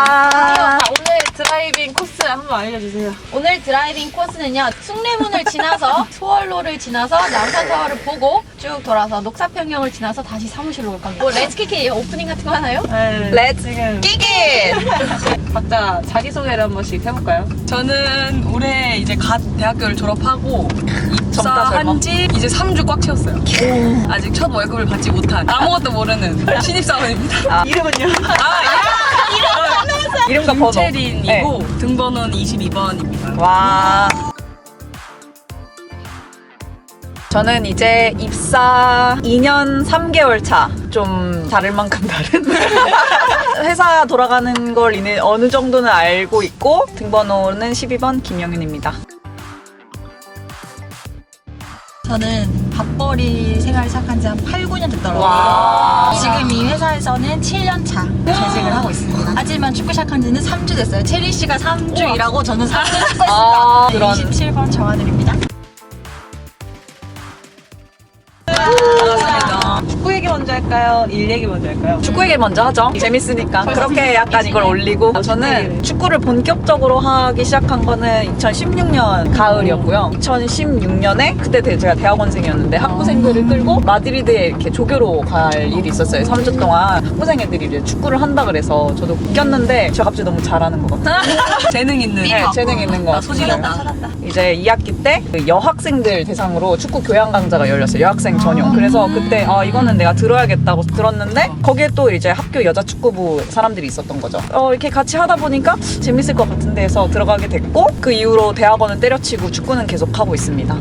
와. 자, 오늘 드라이빙 코스 한번 알려주세요. 오늘 드라이빙 코스는요. 숭례문을 지나서 수월로를 지나서 남산타워를 보고 쭉 돌아서 녹사평형을 지나서 다시 사무실로 올 겁니다. 뭐 렛츠키키 오프닝 같은 거 하나요? 네, Let's 지금 끼기! 각자 자기소개를 한 번씩 해볼까요? 저는 올해 이제 갓 대학교를 졸업하고. 입사한 지 이제 3주 꽉 채웠어요. 아직 첫 월급을 받지 못한 아무것도 모르는 신입사원입니다. 이름은요? 이름과 번호. 체린이고 등번호는 22번입니다. 와. 저는 이제 입사 2년 3개월 차. 좀 다를 만큼 다른. 회사 돌아가는 걸 이제 어느 정도는 알고 있고, 등번호는 12번 김영윤입니다. 저는 밥벌이 생활 시작한 지 한 8, 9년 됐더라고요. 와. 지금 이 회사에서는 7년 차 재직을 하지만 축구 시작한 지는 3주 됐어요. 체리 씨가 3주 일하고 저는 3주 축구했습니다. 아, 그런. 27번 정하늘입니다. 반갑습니다. 축구 얘기 먼저 할까요? 일 얘기 먼저 할까요? 축구 얘기 먼저 하죠. 재밌으니까. 그렇게 약간 이걸 올리고. 저는 축구를 본격적으로 하기 시작한 거는 2016년 가을이었고요. 2016년에 그때 대- 제가 대학원생이었는데 학부생들을 끌고 마드리드에 이렇게 조교로 갈 일이 있었어요. 3주 동안 학부생 애들이 이제 축구를 한다 그래서 저도 꼈는데 제가 갑자기 너무 잘하는 것 같아요. 재능 있는 네, 재능 있는 것 아, 소질 같아요. 있다. 이제 2학기 때그 여학생들 대상으로 축구 교양 강좌가 열렸어요. 여학생 전용. 그래서 그때 아 이거는 내가 들어야겠다고 들었는데 거기에 또 이제 학교 여자 축구부 사람들이 있었던 거죠. 어 이렇게 같이 하다 보니까 재밌을 것 같은데 해서 들어가게 됐고 그 이후로 대학원을 때려치고 축구는 계속 하고 있습니다.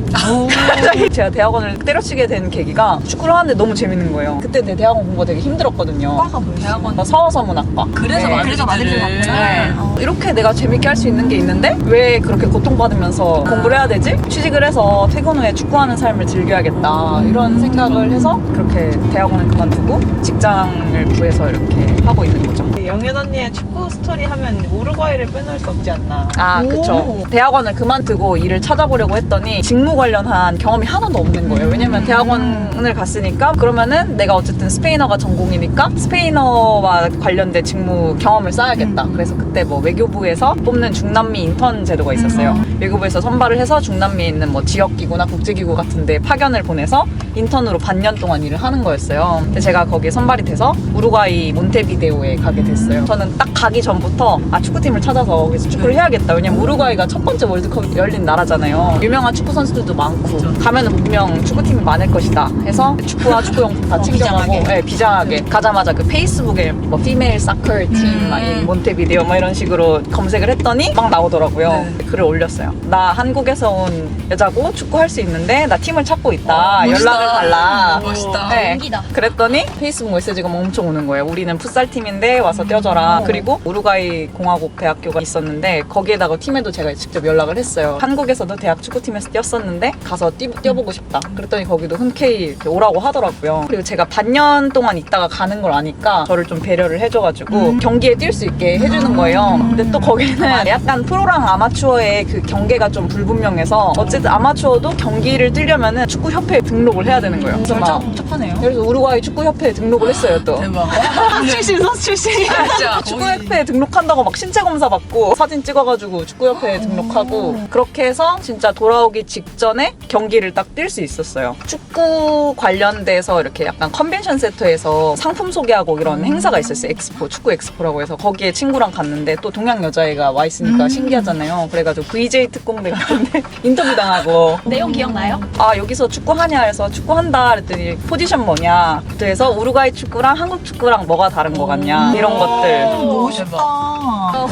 갑자기 제가 대학원을 때려치게 된 계기가 축구를 하는데 너무 재밌는 거예요. 그때 내 대학원 공부가 되게 힘들었거든요. 과가 뭐예요? 대학원 서서문학과. 그래서 네. 그래서 갔구나. 네. 이렇게 내가 재밌게 할 수 있는 게 있는데 왜 그렇게 고통받으면서 공부를 해야 되지? 취직을 해서 퇴근 후에 축구하는 삶을 즐겨야겠다 이런 생각을 해서 그렇게 대학 원을 그만두고 직장을 구해서 이렇게 하고 있는 거죠. 영현 언니의 축구 스토리 하면 우루과이를 빼놓을 수 없지 않나. 아, 그쵸. 대학원을 그만두고 일을 찾아보려고 했더니 직무 관련한 경험이 하나도 없는 거예요. 왜냐면 대학원을 갔으니까 그러면은 내가 어쨌든 스페인어가 전공이니까 스페인어와 관련된 직무 경험을 쌓아야겠다. 그래서 그때 뭐 외교부에서 뽑는 중남미 인턴 제도가 있었어요. 외교부에서 선발을 해서 중남미에 있는 뭐 지역기구나 국제기구 같은 데 파견을 보내서 인턴으로 반년 동안 일을 하는 거였어요. 근데 제가 거기에 선발이 돼서 우루과이 몬테비데오에 가게 됐어요. 저는 딱 가기 전부터 아 축구팀을 찾아서 거기서 축구를 해야겠다. 왜냐면 우루과이가 첫 번째 월드컵 열린 나라잖아요. 유명한 축구 선수들도 많고 가면은 분명 축구팀이 많을 것이다. 해서 축구와 축구용품 다 챙겨가고 비장하게. 네, 비장하게 가자마자 그 페이스북에 뭐 피메일 사커 팀 아니 몬테비데오 뭐 이런 식으로 검색을 했더니 막 나오더라고요. 글을 올렸어요. 나 한국에서 온 여자고 축구할 수 있는데 나 팀을 찾고 있다. 멋있다. 연락을 달라. 멋있다. 네. 용기다. 그랬더니 페이스북 메시지가 막 엄청 오는 거예요. 우리는 풋살팀인데 와서 뛰어줘라. 그리고 우루과이 공화국 대학교가 있었는데 거기에다가 팀에도 제가 직접 연락을 했어요. 한국에서도 대학 축구팀에서 뛰었었는데 가서 뛰, 뛰어보고 싶다. 그랬더니 거기도 흔쾌히 이렇게 오라고 하더라고요. 그리고 제가 반년 동안 있다가 가는 걸 아니까 저를 좀 배려를 해줘가지고 경기에 뛸 수 있게 해주는 거예요. 근데 또 거기는 약간 프로랑 아마추어의 그 경계가 좀 불분명해서 어쨌든 아마추어도 경기를 뛰려면은 축구협회에 등록을 해야 되는 거예요. 그래서 막 복잡하네요. 그래서 우루 과이 축구협회에 등록을 했어요 또. 대박. 출신 선수 출신. 진짜 축구협회에 등록한다고 막 신체 검사 받고 사진 찍어가지고 축구협회에 등록하고 그렇게 해서 진짜 돌아오기 직전에 경기를 딱 뛸 수 있었어요. 축구 관련돼서 이렇게 약간 컨벤션 센터에서 상품 소개하고 이런 행사가 있었어요. 엑스포, 축구 엑스포라고 해서 거기에 친구랑 갔는데 또 동양 여자애가 와 있으니까 신기하잖아요. 그래가지고 VJ 특공대 같은데 인터뷰 당하고 내용 기억나요? 아 여기서 축구 하냐 해서 축구 한다 그랬더니 포지션 뭐냐 그래서 우루과이 축구랑 한국 축구랑 뭐가 다른 거 같냐 이런 것들 멋있다.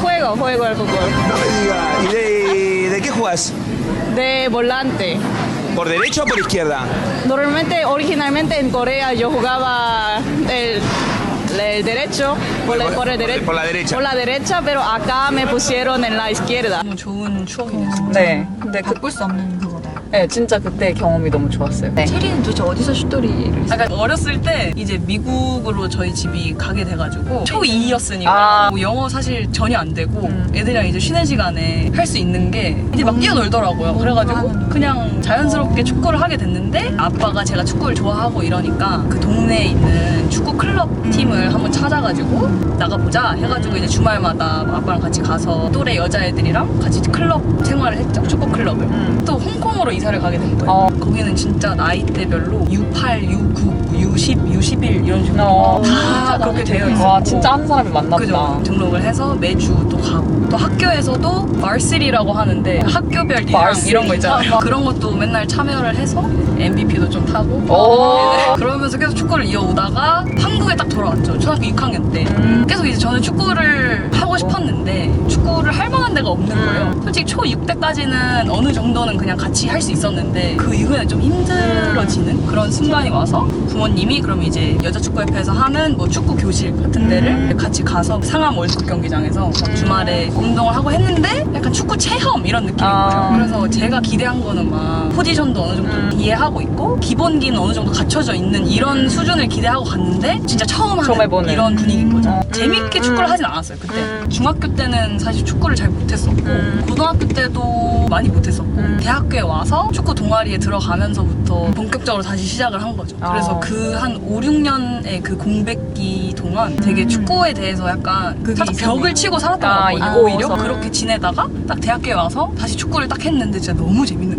Juego, juego al fútbol. No me diga. ¿Y de, de qué jugás? De volante. ¿Por derecha o por izquierda? Normalmente, originalmente en Corea yo jugaba el, el derecho, por, la- por el dere- Por la derecha. por la derecha, pero acá me pusieron en la izquierda. 좋은 추억이네요. 네 근데 그 바꿀 수 없는. 네, 진짜 그때 경험이 너무 좋았어요. 네. 체리는 도대체 어디서 슛돌이를 약간 어렸을 때 이제 미국으로 저희 집이 가게 돼가지고 초2였으니까 아. 뭐 영어 사실 전혀 안 되고 음. 애들이랑 이제 쉬는 시간에 할 수 있는 게 이제 막 뛰어놀더라고요. 그래가지고 그냥 자연스럽게 축구를 하게 됐는데 아빠가 제가 축구를 좋아하고 이러니까 그 동네에 있는 축구 클럽 팀을 한번 찾아가지고 나가보자 해가지고 이제 주말마다 아빠랑 같이 가서 또래 여자애들이랑 같이 클럽 생활을 했죠. 축구 클럽을. 음. 또 홍콩으로 이사를 가게 된 거예요. 어. 거기는 진짜 나이대별로 U8, U9, U10, U11 이런 식으로 어. 다 그렇게 되어 있어요. 와, 진짜 한 사람이 만났다. 그죠. 등록을 해서 매주 또 가고 또 학교에서도 varsity라고 하는데 학교별 리랑 varsity. 이런 거 있잖아요. 그런 것도 맨날 참여를 해서 MVP도 좀 타고 오. 네, 그러면서 계속 축구를 이어오다가 한국에 딱 돌아왔죠. 초등학교 6학년 때. 음. 계속 이제 저는 축구를 하고 싶었는데 축구를 할 만한 데가 없는 음. 거예요. 솔직히 초 6때까지는 어느 정도는 그냥 같이 할 수 있었는데 그 이후에는 좀 힘들어지는 그런 순간이 와서 부모님이 그럼 이제 여자 축구협회에서 하는 뭐 축구 교실 같은 데를 음. 같이 가서 상암 월드컵 경기장에서 주말에 운동을 하고 했는데 약간 축구 체험 이런 느낌인 아. 거예요. 그래서 제가 기대한 거는 막 포지션도 어느 정도 음. 이해하고 있고 기본기는 어느 정도 갖춰져 있는 이런 수준을 기대하고 갔는데 진짜 처음 처음 하는 해보는. 이런 분위기인 거죠. 음. 재밌게 음. 축구를 하진 않았어요 그때. 음. 중학교 때는 사실 축구를 잘 못했었고 음. 고등학교 때도 많이 못했었고 음. 대학교에 와서 축구 동아리에 들어가면서부터 본격적으로 다시 시작을 한 거죠. 그래서 어. 그한 5, 6년의 그 공백기 동안 되게 축구에 대해서 약간 살짝. 벽을 치고 살았던 아, 것 같아요. 이거 오히려. 그렇게 지내다가 딱 대학교에 와서 다시 축구를 딱 했는데 진짜 너무 재밌는.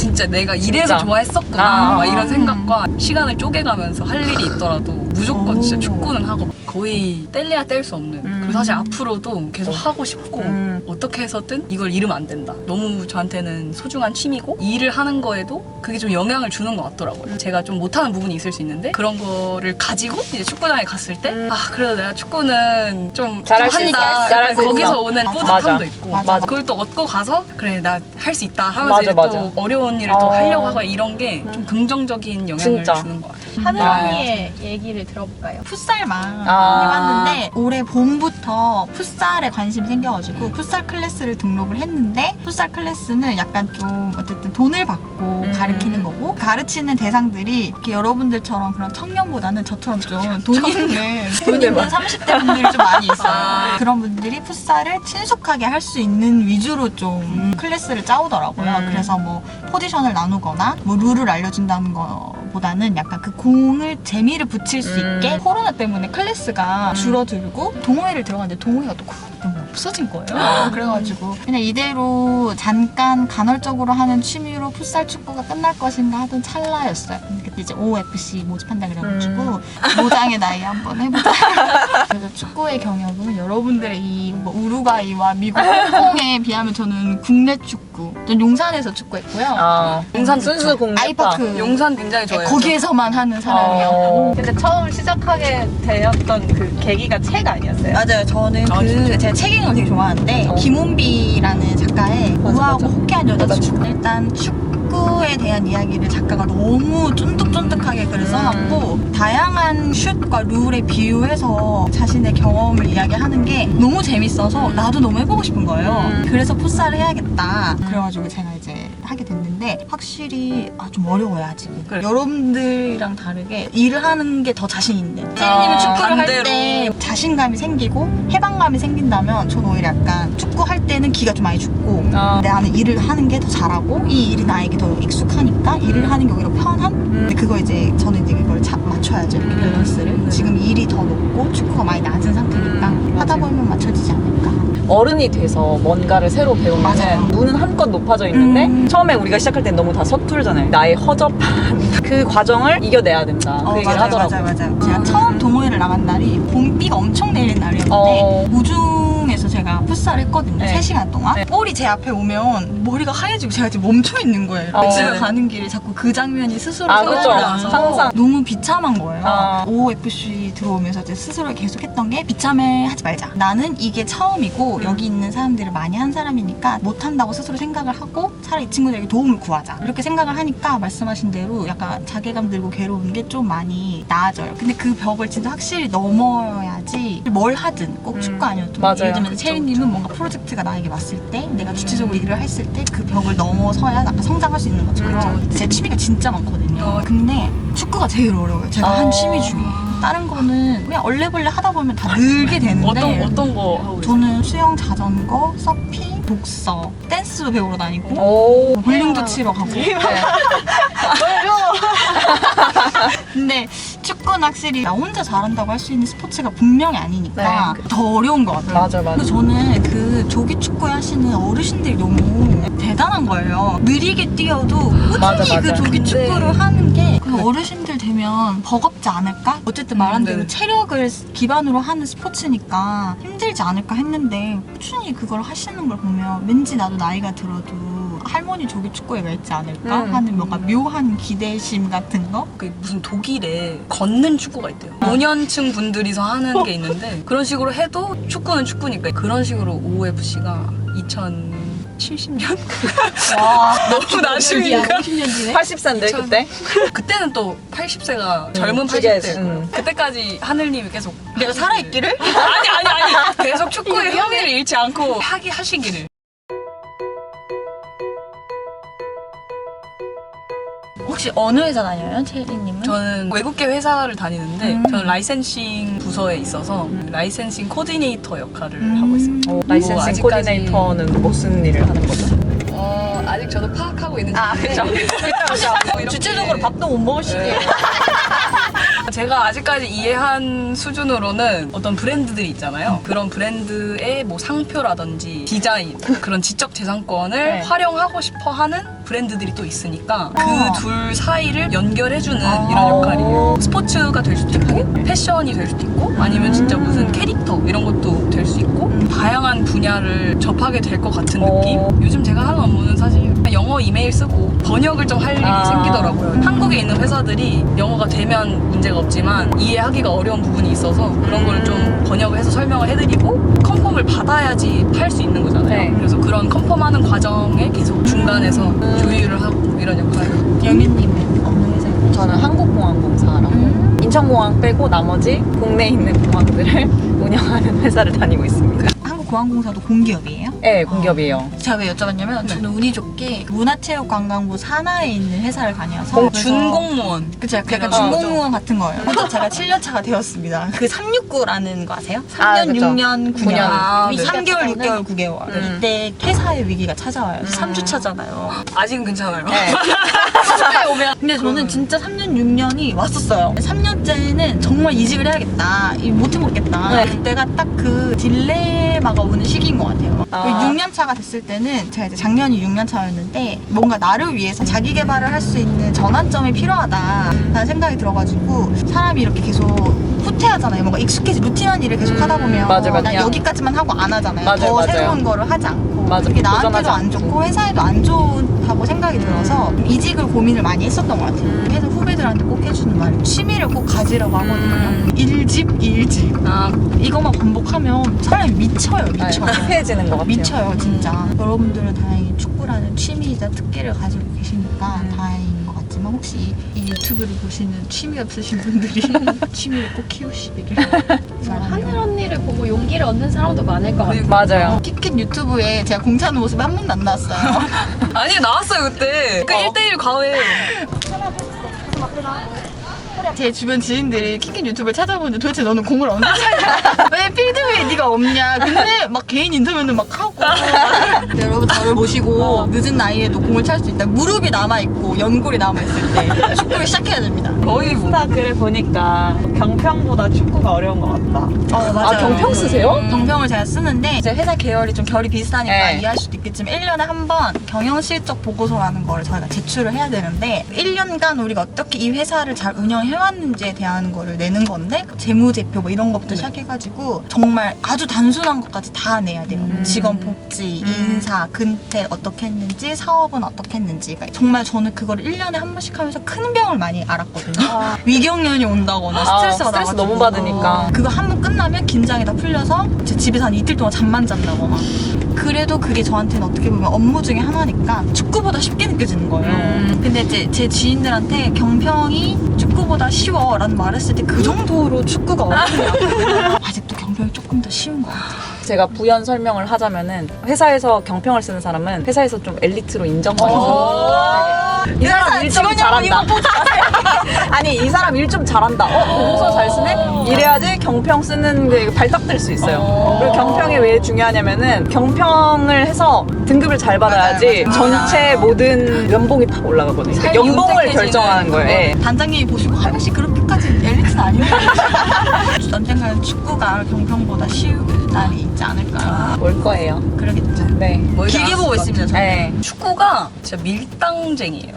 진짜 내가 이래서 진짜. 좋아했었구나 아. 막 이런 생각과 시간을 쪼개가면서 할 일이 있더라도 무조건 진짜 축구는 하고 거의 뗄래야 뗄 수 없는 음. 그리고 사실 앞으로도 계속 하고 싶고 음. 어떻게 해서든 이걸 잃으면 안 된다 너무 저한테는 소중한 취미고 이 일을 하는 거에도 그게 좀 영향을 주는 것 같더라고요 제가 좀 못하는 부분이 있을 수 있는데 그런 거를 가지고 이제 축구장에 갔을 때 아 그래도 내가 축구는 좀, 음. 잘할 좀수 있어. 한다 잘할 수 거기서. 오는 맞아. 뿌듯함도 있고 맞아. 그걸 또 얻고 가서 그래 나 할 수 있다 하면서 맞아, 이제 맞아. 또 어려운 일을 더 어. 하려고 하고 이런 게 좀 긍정적인 영향을 진짜. 주는 것 같아요 하늘 아. 언니의 얘기를 들어볼까요? 풋살만 아. 해봤는데 올해 봄부터 풋살에 관심이 생겨가지고 풋살 클래스를 등록을 했는데 풋살 클래스는 약간 좀 어쨌든 돈을 받고 음. 가르치는 거고 가르치는 대상들이 이렇게 여러분들처럼 그런 청년보다는 저처럼 좀 돈 있는 돈 있는 30대 분들이 좀 많이 있어요. 아. 그런 분들이 풋살을 친숙하게 할 수 있는 위주로 좀 클래스를 짜오더라고요. 음. 그래서 뭐 포지션을 나누거나 뭐 룰을 알려준다는 거 보다는 약간 그 공을 재미를 붙일 수 음. 있게 코로나 때문에 클래스가 줄어들고 동호회를 들어갔는데 동호회가 또 코로나 때문에 없어진 거예요. 그래가지고 그냥 이대로 잠깐 간헐적으로 하는 취미로 풋살 축구가 끝날 것인가 하던 찰나였어요. 그때 이제 OFC 모집한다 그래가지고 모장의 나이 한번 해보자. 그래서 축구의 경력은 여러분들의 이뭐 우루과이와 미국, 홍콩에 비하면 저는 국내 축구, 전 용산에서 축구했고요. 아, 용산 순수 공략파. 아이파크 용산 굉장히 좋아해요 거기에서만 하는 사람이요. 어. 근데 처음 시작하게 되었던 그 계기가 책 아니었어요? 맞아요. 저는 아, 그? 제가 책걸 되게 좋아하는데 어. 김은비라는 작가의 우아하고. 호쾌한 여자. 축구. 일단 축구에 대한 이야기를 작가가 너무 쫀득쫀득하게 글을 써놨고 다양한 슛과 룰에 비유해서 자신의 경험을 이야기하는 게 너무 재밌어서 나도 너무 해보고 싶은 거예요. 음. 그래서 풋살을 해야겠다. 그래가지고 제가 이제 하게 됐는데 확실히 아, 좀 어려워요 아직은. 그래. 여러분들이랑 다르게 일을 하는 게 더 자신 있는. 찌리님은 축구를 할 반대로. 때 자신감이 생기고 해방감이 생긴다면 저는 오히려 약간 축구 할 때는 기가 좀 많이 죽고 아. 나는 일을 하는 게 더 잘하고 이 일이 나에게 더 익숙하니까 일을 하는 게 오히려 편한? 근데 그거 이제 저는 이제 그걸 자- 맞춰야죠 이렇게 음. 밸런스를 지금 일이 더 높고 축구가 많이 낮은 상태니까 음, 하다 맞아요. 보면 맞춰지지 않을까 어른이 돼서 뭔가를 새로 맞아요. 배우면 눈은 한껏 높아져 있는데 음. 처음 에 우리가 시작할 땐 너무 다 서툴잖아요. 나의 허접한 그 과정을 이겨내야 된다. 그 얘기를 하더라고요. 어, 맞아요, 맞아요. 제가 처음 동호회를 나간 날이 봄비가 엄청 내린 날이었는데 어. 우중에서 제가 풋살을 했거든요. 네. 3시간 동안. 네. 볼이 제 앞에 오면 머리가 하얘지고 제가 지금 멈춰 있는 거예요. 어. 집에 가는 길에 자꾸 그 장면이 스스로 아, 그쵸. 생각나서 항상. 너무 비참한 거예요. 아. OFC 들어오면서 이제 스스로 계속 했던 게 비참해 하지 말자. 나는 이게 처음이고 음. 여기 있는 사람들을 많이 한 사람이니까 못한다고 스스로 생각을 하고 차라리 이 친구들에게 도움을 구하자. 이렇게 생각을 하니까 말씀하신 대로 약간 자괴감 들고 괴로운 게 좀 많이 나아져요. 근데 그 벽을 진짜 확실히 넘어야지 뭘 하든 꼭 음. 축구 아니어도 맞아요. 예를 들면 그쵸, 체리님은 뭔가 프로젝트가 나에게 왔을 때 내가 주체적으로 일을 했을 때 그 벽을 넘어서야 약간 성장할 수 있는 것처럼 제 취미가 진짜 많거든요. 어. 근데 축구가 제일 어려워요. 제가 어. 한 취미 중에. 다른 거는 그냥 얼레벌레 하다 보면 다 늘게 되는데 어떤 어떤 거 하고 있어요? 저는 수영, 자전거, 서핑, 독서, 댄스도 배우러 다니고 오. 볼링도 치러 가고. 네. 근데 축구는 확실히 나 혼자 잘한다고 할 수 있는 스포츠가 분명히 아니니까 네. 더 어려운 것 같아요. 맞아, 맞아. 근데 저는 그 조기 축구 하시는 어르신들이 너무 대단한 거예요. 느리게 뛰어도 꾸준히. 그 조기 축구를 하는 게 그 어르신들 되면 버겁지 않을까? 어쨌든 말한 음, 대로 네. 체력을 기반으로 하는 스포츠니까 힘들지 않을까 했는데 꾸준히 그걸 하시는 걸 보면 왠지 나도 나이가 들어도 할머니 조기 축구에 가 있지 않을까 음. 하는 뭔가 묘한 기대심 같은 거? 그 무슨 독일에 걷는 축구가 있대요. 노년층 분들이서 하는 게 있는데 그런 식으로 해도 축구는 축구니까 그런 식으로 OFC가 2070년 와, 너무 나중이니까 50년 뒤네. 80세인데 그때? 그때는 또 80세가 젊은 그게, 80세 음. 그때까지 하늘님이 계속 내가 살아있기를? 아니 아니 아니 계속 축구의 흥미를 잃지 않고 하기 하시기를 혹시 어느 회사 다녀요, 채리님은? 저는 외국계 회사를 다니는데 음. 저는 라이센싱 부서에 있어서 라이센싱 코디네이터 역할을 음. 하고 있습니다. 어, 라이센싱 아직까지- 코디네이터는 무슨 일을 하는 거죠? 어, 아직 저도 파악하고 있는지 아, 그쵸. 이렇게 주체적으로 밥도 못 먹을 시기에. 제가 아직까지 이해한 수준으로는 어떤 브랜드들이 있잖아요. 그런 브랜드의 뭐 상표라든지 디자인 그런 지적 재산권을 네. 활용하고 싶어 하는 브랜드들이 또 있으니까 어. 그둘 사이를 연결해주는 아. 이런 역할이에요. 스포츠가 될 수도 있고 패션이 될 수도 있고 아니면 진짜 음. 무슨 캐릭터 이런 것도 될 수 있고 음. 다양한 분야를 접하게 될 것 같은 어. 느낌? 요즘 제가 하는 업무는 사실 영어 이메일 쓰고 번역을 좀 할 일이 아. 생기더라고요. 한국에 있는 회사들이 영어가 되면 문제가 없지만 이해하기가 어려운 부분이 있어서 그런 걸 좀 번역을 해서 설명을 해드리고 컨펌을 받아야지 팔수 있는 거잖아요. 네. 그래서 그런 컨펌하는 과정에 계속 중간에서 조율을 하고 이런 역할을 어느 회사에 저는 한국공항공사라고 음. 인천공항 빼고 나머지 국내에 있는 공항들을 운영하는 회사를 다니고 있습니다. 한국공항공사도 공기업이에요? 네, 공기업이에요. 제가 왜 여쭤봤냐면 저는 운이 좋게 문화체육관광부 산하에 있는 회사를 다녀서 공- 그래서 준공무원 그쵸 약간 그런 준공무원 같은 거예요. 그래서 제가 7년 차가 되었습니다. 그 369라는 거 아세요? 3년, 아, 그쵸. 6년, 9년. 아, 네. 3개월, 6개월, 9개월. 음. 이때 퇴사의 위기가 찾아와요. 3주 차잖아요. 아직은 괜찮아요. 네. 근데 저는 진짜 3년, 6년이 왔었어요. 3년째는 정말 이직을 해야겠다. 이 못 해먹겠다. 네. 그때가 딱 그 딜레마가 오는 시기인 것 같아요. 아. 6년 차가 됐을 때는 제가 이제 작년이 6년 차였는데 뭔가 나를 위해서 자기 개발을 할 수 있는 전환점이 필요하다라는 생각이 들어가지고 사람이 이렇게 계속 후퇴하잖아요. 뭔가 익숙해지 루틴한 일을 계속 하다 보면 맞아, 맞아. 난 여기까지만 하고 안 하잖아요. 맞아요, 더 맞아요. 새로운 거를 하지 않고 맞아, 그게 나한테도 안. 좋고 회사에도 안 좋다고 생각이 들어서 이직을 고민을 많이 했었던 것 같아요. 그래서 후배들한테 꼭 해주는 말 취미를 꼭 가지라고 하거든요. 일집 일집 아, 이것만 반복하면 사람이 미쳐요 미쳐. 피해지는 것 같아요. 미쳐요 진짜. 여러분들은 다행히 축구라는 취미이자 특기를 가지고 계시니까 음. 다행인 것 같지만 혹시 이 유튜브를 보시는 취미 없으신 분들이 취미를 꼭 키우시기를 하늘 언니를 보고 용기를 얻는 사람도 많을 것 같아요. 맞아요. 키캣 유튜브에 제가 공차는 모습이 한 번도 안 나왔어요. 아니 나왔어요 그때 그 1대1 과외 제 주변 지인들이 키킨 유튜브를 찾아보는데 도대체 너는 공을 언제 차냐? 왜 필드위에 네가 없냐? 근데 막 개인 인터뷰는 막 하고 근데 여러분 저를 모시고 늦은 나이에도 공을 찰 수 있다. 무릎이 남아 있고 연골이 남아 있을 때 축구를 시작해야 됩니다. 거의 뭐 인스타 글을 보니까 경평보다 축구가 어려운 것 같다. 어, 아, 경평 쓰세요? 경평을 제가 쓰는데 이제 회사 계열이 좀 결이 비슷하니까 네. 이해할 수도 있겠지만 1년에 한 번 경영 실적 보고서라는 거를 저희가 제출을 해야 되는데 1년간 우리가 어떻게 이 회사를 잘 운영해 왔는지에 대한 거를 내는 건데 재무제표 뭐 이런 네. 것부터 시작해가지고 정말 아주 단순한 것까지 다 내야 돼요. 음. 직원 복지, 인사, 근태 어떻게 했는지, 사업은 어떻게 했는지. 그러니까 정말 저는 그거를 1년에 한 번씩 하면서 큰 병을 많이 알았거든요. 위경련이 온다거나 스트레스가 아, 스트레스 너무 받으니까. 그거 한 번 끝나면 긴장이 다 풀려서 제 집에서 한 이틀 동안 잠만 잔다거나 그래도 그게 저한테는 어떻게 보면 업무 중에 하나니까 축구보다 쉽게 느껴지는 거예요. 음. 근데 이제 제 지인들한테 경평이 축구보다 쉬워 라는 말 했을 때 그 정도로 축구가 어렵냐 아직도 경평이 조금 더 쉬운 것 같아요 제가 부연 설명을 하자면은 회사에서 경평을 쓰는 사람은 회사에서 좀 엘리트로 인정받는 사람. 이 사람 일 좀 잘한다. 아니 이 사람 일 좀 잘한다. 어 공서 잘 쓰네. 이래야지 경평 쓰는 게 발탁될 수 있어요. 그리고 경평이 왜 중요하냐면은 경평을 해서 등급을 잘 받아야지 전체 모든 연봉이 팍 올라가거든요. 그러니까 연봉을 결정하는 거예요. 예. 단장님이 보시고 한 명씩 그렇게까지 엘리트는 아니에요. 언젠가는 축구가 경평보다 쉬운 날이 있지 않을까. 올 거예요. 그러겠죠. 네. 길게 보고 것 있습니다. 저는. 네. 축구가 진짜 밀당쟁이에요.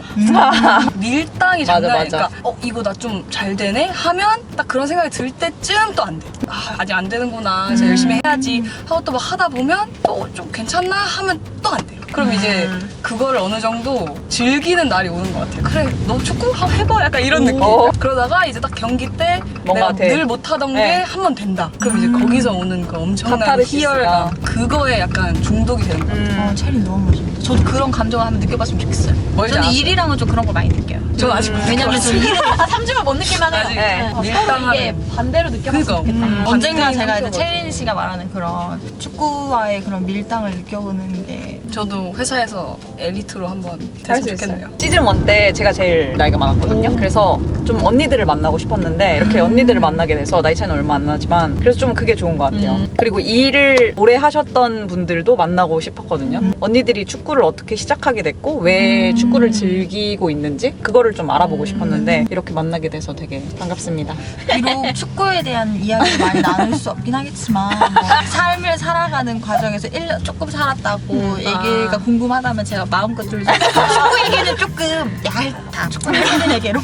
밀당이 맞아, 장난 맞아. 아니니까 어 이거 나 좀 잘 되네 하면 딱 그런 생각이 들 때쯤 또 안 돼. 아, 아직 안 되는구나. 음. 이제 열심히 해야지 하고 또 막 하다 보면 또 좀 괜찮나 하면 또 안 돼요. 그럼 이제 음. 그거를 어느 정도 즐기는 날이 오는 것 같아요. 그래, 너 축구 한번 해봐. 약간 이런 느낌. 오. 그러다가 이제 딱 경기 때 뭔가 내가 돼. 늘 못하던 네. 게 한 번 된다. 그럼 이제 거기서 오는 그 엄청난 카타르시스가. 희열감. 그거에 약간 중독이 되는 거예요. 음. 어, 체리 너무 멋있다. 저도 그런 감정을 한번 느껴봤으면 좋겠어요. 멀지 저는 않았어요. 일이랑은 좀 그런 걸 많이 느껴요. 저는 아직 못 왜냐면 저 느껴봤어요. 일은 3주만 못 느끼면 해요. 아직 네. 서로 이게 밀당하는 반대로 느껴봤으면 그러니까. 좋겠다. 음. 언젠가 반대인 제가 이제. 체린 씨가 말하는 그런 축구와의 그런 밀당을 느껴보는 게 저도 회사에서 엘리트로 한번 할 됐으면 수 좋겠네요. 시즌 1 때 제가 제일 나이가 많았거든요. 그래서 좀 언니들을 만나고 싶었는데 이렇게 언니들을 만나게 돼서 나이 차이는 얼마 안 나지만 그래서 좀 그게 좋은 것 같아요. 그리고 이 일을 오래 하셨던 분들도 만나고 싶었거든요. 언니들이 축구를 어떻게 시작하게 됐고 왜 축구를 즐기고 있는지 그거를 좀 알아보고 싶었는데 이렇게 만나게 돼서 되게 반갑습니다. 비록 축구에 대한 이야기를 많이 나눌 수 없긴 하겠지만 뭐 삶을 살아가는 과정에서 1년 조금 살았다고 얘기가 궁금하다면 제가 마음껏 들려서 축구 얘기는 조금 얇다. 축구는 힘든 얘기로.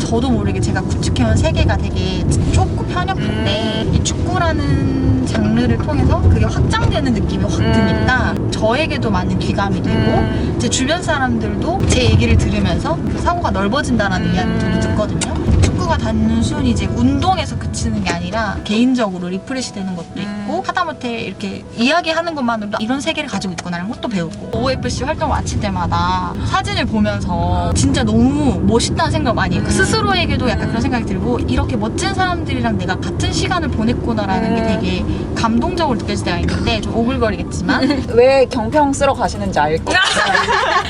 저도 모르게 제가 구축해온 세계가 되게 좁고 편협한데 이 축구라는 장르를 통해서 그게 확장되는 느낌이 확 드니까 저에게도 많은 귀감이 되고 제 주변 사람들도 제 얘기를 들으면서 그 사고가 넓어진다라는 이야기를 저도 듣거든요. 축구가 단순히 이제 운동에서 그치는 게 아니라 개인적으로 리프레시 되는 것도 있고 하다못해 이렇게 이야기하는 것만으로도 이런 세계를 가지고 있구나라는 것도 배우고 OFC 활동 마칠 때마다 사진을 보면서 진짜 너무 멋있다는 생각 많이 해요. 스스로에게도 약간 그런 생각이 들고 이렇게 멋진 사람들이랑 내가 같은 시간을 보냈구나라는 게 되게 감동적으로 느껴질 때가 있는데 좀 오글거리겠지만 왜 경평 쓰러 가시는지 알 거.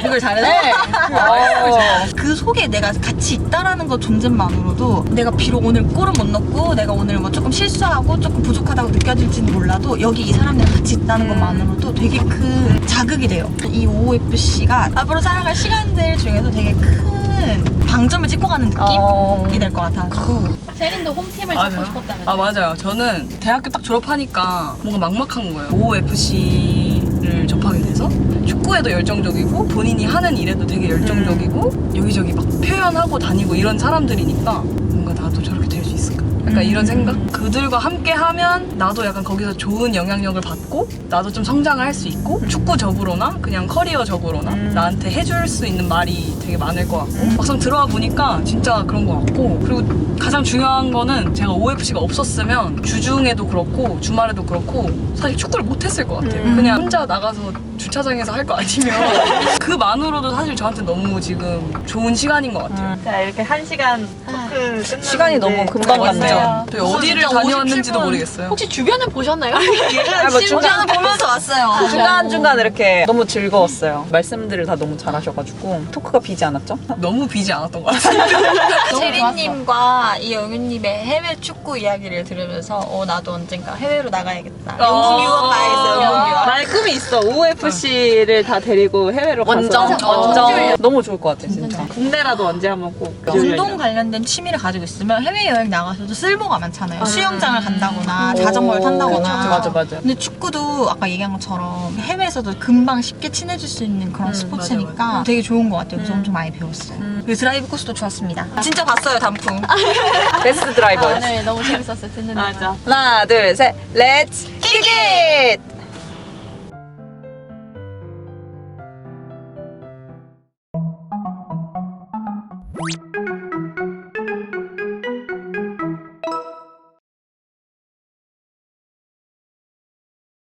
이걸 잘해서 네. 어. 그 속에 내가 같이 있다라는 것 존재만으로도 내가 비록 오늘 골은 못 넣고 내가 오늘 뭐 조금 실수하고 조금 부족하다고 느껴질지는 몰라도 여기 이 사람들이랑 같이 있다는 것만으로도 되게 큰 자극이 돼요. 이 OFC가 앞으로 살아갈 시간들 중에서 되게 큰 방점을 찍고 가는 느낌이 어. 될 것 같아가지고 세린도 홈팀을 잡고 맞아요. 싶었다면. 아 맞아요. 저는 대학교 딱 졸업하니까 뭔가 막막한 거예요. OFC를 접하게 돼서 축구에도 열정적이고 본인이 하는 일에도 되게 열정적이고 여기저기 막 표현하고 다니고 이런 사람들이니까 뭔가 나도 저렇게? 약간 이런 생각? 그들과 함께 하면 나도 약간 거기서 좋은 영향력을 받고 나도 좀 성장을 할 수 있고 축구적으로나 그냥 커리어적으로나 나한테 해줄 수 있는 말이 되게 많을 것 같고 막상 들어와 보니까 진짜 그런 것 같고 그리고 가장 중요한 거는 제가 OFC가 없었으면 주중에도 그렇고 주말에도 그렇고 사실 축구를 못했을 것 같아요. 그냥 혼자 나가서 주차장에서 할 거 아니면 그만으로도 사실 저한테 너무 지금 좋은 시간인 것 같아요. 자 이렇게 한 시간 토크 끝났는데 시간이 너무 금방 갔네요. 완전 저희 어디를 진짜 다녀왔는지도 57분. 모르겠어요. 혹시 주변을 보셨나요? 아, 뭐 중간 보면서 왔어요. 중간 중간 이렇게 너무 즐거웠어요. 말씀들을 다 너무 잘하셔가지고 토크가 비지 않았죠? 너무 비지 않았던 것 같아요. 체리님과 이영윤님의 해외 축구 이야기를 들으면서 어 나도 언젠가 해외로 나가야겠다. 어. 영국 유학 가야겠어요. 영국 유학. 말끔히 있어 OFC 를 다 데리고 해외로 가서 완전 완전 너무 좋을 것 같아요 진짜. 국내라도 언제 한번 꼭 운동 관련된 취미를 가지고 있으면 해외 여행 나가서도 쓸모가 많잖아요. 수영장을 간다거나 자전거를 탄다거나. 오, 맞아 맞아. 근데 축구도 아까 얘기한 것처럼 해외에서도 금방 쉽게 친해질 수 있는 그런 스포츠니까 되게 좋은 것 같아요. 그래서 엄청 많이 배웠어요. 그리고 드라이브 코스도 좋았습니다. 진짜 봤어요, 단풍. 베스트 드라이버. 네, 너무 재밌었어요. 듣는 맞아 하나 둘 셋, 렛츠 킥잇!